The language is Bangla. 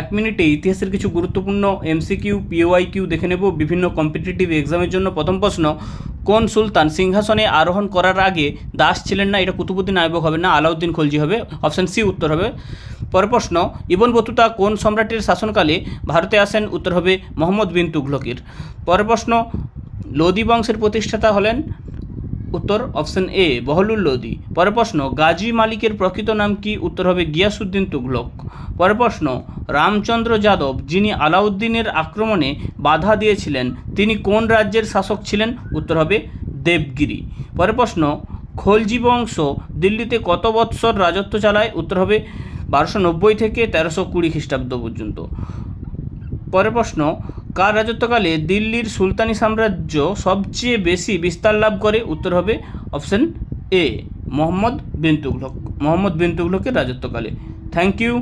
এক মিনিটে ইতিহাসের কিছু গুরুত্বপূর্ণ এমসিকিউ পিওয়াই কিউ দেখে নেব। বিভিন্ন কম্পিটিটিভ এক্সামের জন্য প্রথম প্রশ্ন, কোন সুলতান সিংহাসনে আরোহণ করার আগে দাস ছিলেন না? এটা কুতুবুদ্দিন আইবক হবে না, আলাউদ্দিন খলজি হবে। অপশান সি উত্তর হবে। পরের প্রশ্ন, ইবন বতুতা কোন সম্রাটের শাসনকালে ভারতে আসেন? উত্তর হবে মোহাম্মদ বিন তুঘলকির। পরের প্রশ্ন লোদি বংশের প্রতিষ্ঠাতা হলেন উত্তর অপশন এ বহলুল লোদি পরের প্রশ্ন, গাজী মালিকের প্রকৃত নাম কি? উত্তর হবে গিয়াসুদ্দিন তুঘলক। পরের প্রশ্ন, রামচন্দ্র যাদব যিনি আলাউদ্দিনের আক্রমণে বাধা দিয়েছিলেন, তিনি কোন রাজ্যের শাসক ছিলেন? উত্তর হবে দেবগিরি। পরের প্রশ্ন, খলজি বংশ দিল্লিতে কত বৎসর রাজত্ব চালায়? উত্তর হবে বারোশো নব্বই থেকে তেরোশো কুড়ি খ্রিস্টাব্দ পর্যন্ত। পরের প্রশ্ন কার রাজত্বকালে দিল্লির সুলতানি সাম্রাজ্য সবচেয়ে বেশি বিস্তার লাভ করে? উত্তর হবে অপশন এ, মোহাম্মদ বিন তুঘলক। মোহাম্মদ বিন তুঘলকের রাজত্বকালে। Thank you.